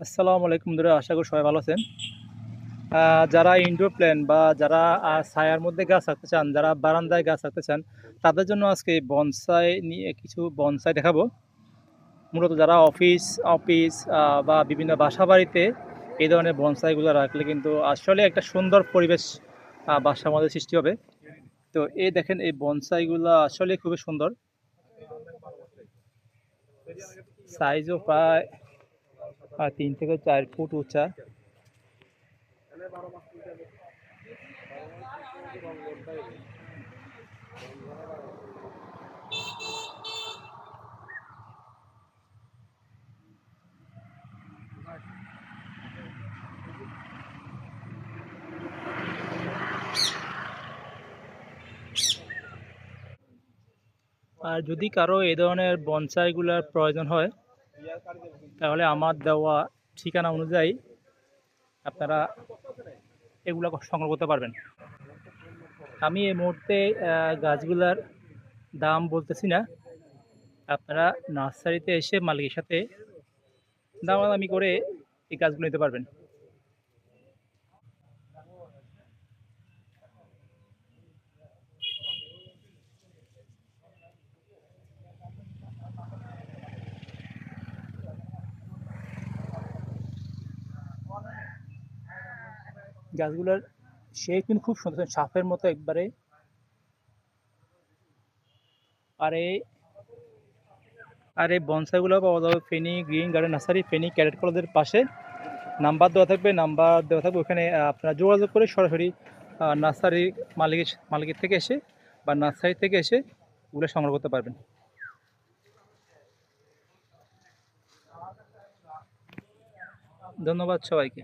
আসসালামু আলাইকুম ধরে আশা করি সবাই ভালো আছেন। যারা ইনডোর প্ল্যান বা যারা ছায়ার মধ্যে গাছ রাখতে চান, যারা বারান্দায় গাছ রাখতে চান, তাদের জন্য আজকে বনসাই নিয়ে কিছু বনসাই দেখাবো। মূলত যারা অফিস অফিস বা বিভিন্ন বাসা বাড়িতে এই ধরনের বনসাইগুলো রাখলে কিন্তু আসলে একটা সুন্দর পরিবেশ বাসার মধ্যে সৃষ্টি হবে। তো এই দেখেন, এই বনসাইগুলো আসলে খুবই সুন্দর। সাইজও প্রায় তিন থেকে চার ফুট উঁচা। আর যদি কারও এই ধরনের বনসাইগুলোর প্রয়োজন হয় তাহলে আমার দেওয়া ঠিকানা অনুযায়ী আপনারা এগুলো সংগ্রহ করতে পারবেন। আমি এই মুহূর্তে গাছগুলার দাম বলতেছি না। আপনারা নার্সারিতে এসে মালিকের সাথে দামাদামি করে এই গাছগুলো নিতে পারবেন। গাছগুলোর সে কিন্তু খুব সুন্দর সাপের মতো একবারে। আর এই আর এই বনসাইগুলো পাওয়া যাবে Feni green garden nursery, Feni cadet কলেজের পাশে। নাম্বার দেওয়া থাকবে, নাম্বার দেওয়া থাকবে, ওখানে আপনারা যোগাযোগ করে সরাসরি নার্সারি মালিকের মালিকের থেকে এসে বা নার্সারি থেকে এসে ওগুলো সংগ্রহ করতে পারবেন। ধন্যবাদ সবাইকে।